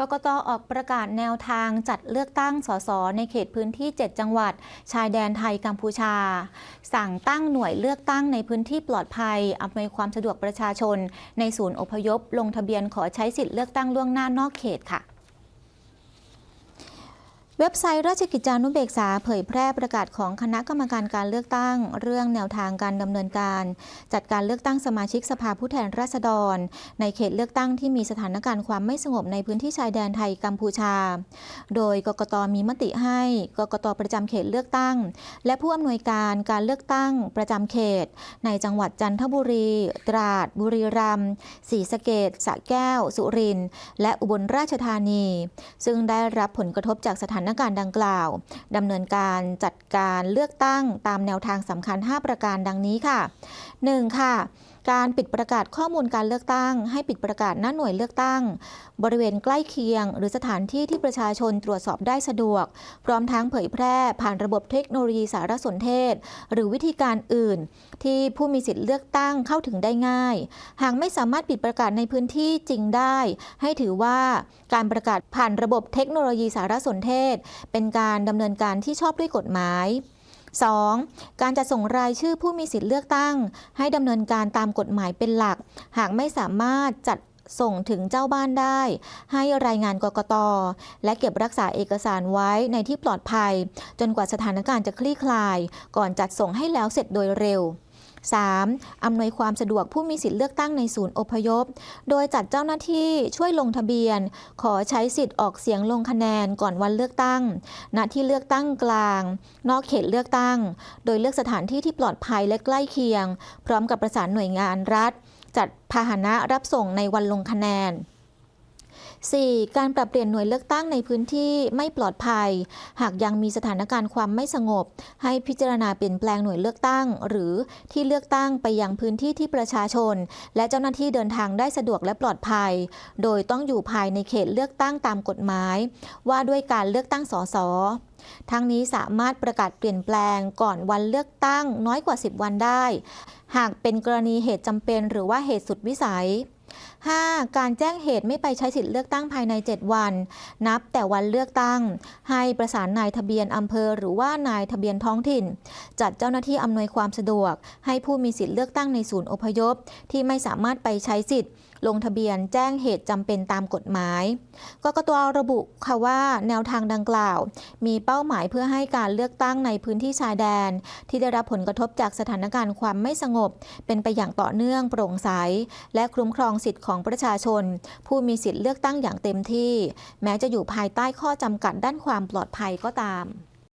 กกตออกประกาศแนวทางจัดเลือกตั้งสสในเขตพื้นที่ 7 จังหวัด ชายแดนไทยกัมพูชา สั่งตั้งหน่วยเลือกตั้งในพื้นที่ปลอดภัยอำนวยความสะดวกประชาชน ในศูนย์อพยพ ลงทะเบียนขอใช้สิทธิ์เลือกตั้งล่วงหน้านอกเขตค่ะ เว็บไซต์ราชกิจจานุเบกษาเผยแพร่ประกาศของคณะกรรมการการเลือกตั้ง เรื่องแนวทางการดำเนินการ จัดการเลือกตั้งสมาชิกสภาผู้แทนราษฎร ในเขตเลือกตั้งที่มีสถานการณ์ความไม่สงบในพื้นที่ชายแดนไทยกัมพูชา โดยกกตมีมติให้กกตประจำเขตเลือกตั้ง และผู้อำนวยการการเลือกตั้งประจำเขต ในจังหวัดจันทบุรี ตราด บุรีรัมย์ศรีสะเกดสระแก้ว สุรินทร์และอุบลราชธานี ซึ่งได้รับผลกระทบจากสถานการณ์ดังกล่าวดำเนินการจัดการเลือกตั้งตามแนวทางสำคัญ 5 ประการดังนี้ค่ะ 1. ค่ะการปิดประกาศข้อมูลการเลือกตั้ง ให้ปิดประกาศหน้าหน่วยเลือกตั้ง บริเวณใกล้เคียง หรือสถานที่ที่ประชาชนตรวจสอบได้สะดวก พร้อมทั้งเผยแพร่ผ่านระบบเทคโนโลยีสารสนเทศ หรือวิธีการอื่น ที่ผู้มีสิทธิ์เลือกตั้งเข้าถึงได้ง่าย หากไม่สามารถปิดประกาศในพื้นที่จริงได้ ให้ถือว่าการประกาศผ่านระบบเทคโนโลยีสารสนเทศ เป็นการดำเนินการที่ชอบด้วยกฎหมาย 2. การจะส่งรายชื่อผู้มีสิทธิ์เลือกตั้ง ให้ดำเนินการตามกฎหมายเป็นหลัก หากไม่สามารถจัดส่งถึงเจ้าบ้านได้ ให้รายงานกกต และเก็บรักษาเอกสารไว้ในที่ปลอดภัย จนกว่าสถานการณ์จะคลี่คลาย ก่อนจัดส่งให้แล้วเสร็จโดยเร็ว 3. อำนวยความสะดวกผู้มีสิทธิ์เลือกตั้งในศูนย์อพยพ โดยจัดเจ้าหน้าที่ช่วยลงทะเบียน ขอใช้สิทธิ์ออกเสียงลงคะแนนก่อนวันเลือกตั้ง ณ ที่เลือกตั้งกลาง นอกเขตเลือกตั้ง โดยเลือกสถานที่ที่ปลอดภัยและใกล้เคียง พร้อมกับประสานหน่วยงานรัฐ จัดพาหนะรับส่งในวันลงคะแนน 4. การปรับเปลี่ยนหน่วยเลือกตั้งในพื้นที่ไม่ปลอดภัย หากยังมีสถานการณ์ความไม่สงบ ให้พิจารณาเปลี่ยนแปลงหน่วยเลือกตั้ง หรือที่เลือกตั้งไปยังพื้นที่ที่ประชาชน และเจ้าหน้าที่เดินทางได้สะดวกและปลอดภัย โดยต้องอยู่ภายในเขตเลือกตั้งตามกฎหมาย ว่าด้วยการเลือกตั้งสสทั้งนี้สามารถประกาศเปลี่ยนแปลงก่อนวันเลือกตั้งน้อยกว่า 10 วันได้ หากเป็นกรณีเหตุจำเป็นหรือว่าเหตุสุดวิสัย 5. การแจ้งเหตุไม่ไปใช้สิทธิ์เลือกตั้งภายใน 7 วัน นับแต่วันเลือกตั้ง ให้ประสานนายทะเบียนอำเภอ หรือว่านายทะเบียนท้องถิ่น จัดเจ้าหน้าที่อำนวยความสะดวก ให้ผู้มีสิทธิ์เลือกตั้งในศูนย์อพยพ ที่ไม่สามารถไปใช้สิทธิ์ลงทะเบียนแจ้งเหตุจำเป็นตามกฎหมาย กกตระบุค่ะว่าแนวทางดังกล่าว มีเป้าหมายเพื่อให้การเลือกตั้งในพื้นที่ชายแดน ที่ได้รับผลกระทบจากสถานการณ์ความไม่สงบ เป็นไปอย่างต่อเนื่องโปร่งใส และคุ้มครองสิทธิ์ของประชาชน ผู้มีสิทธิ์เลือกตั้งอย่างเต็มที่ แม้จะอยู่ภายใต้ข้อจำกัดด้านความปลอดภัยก็ตาม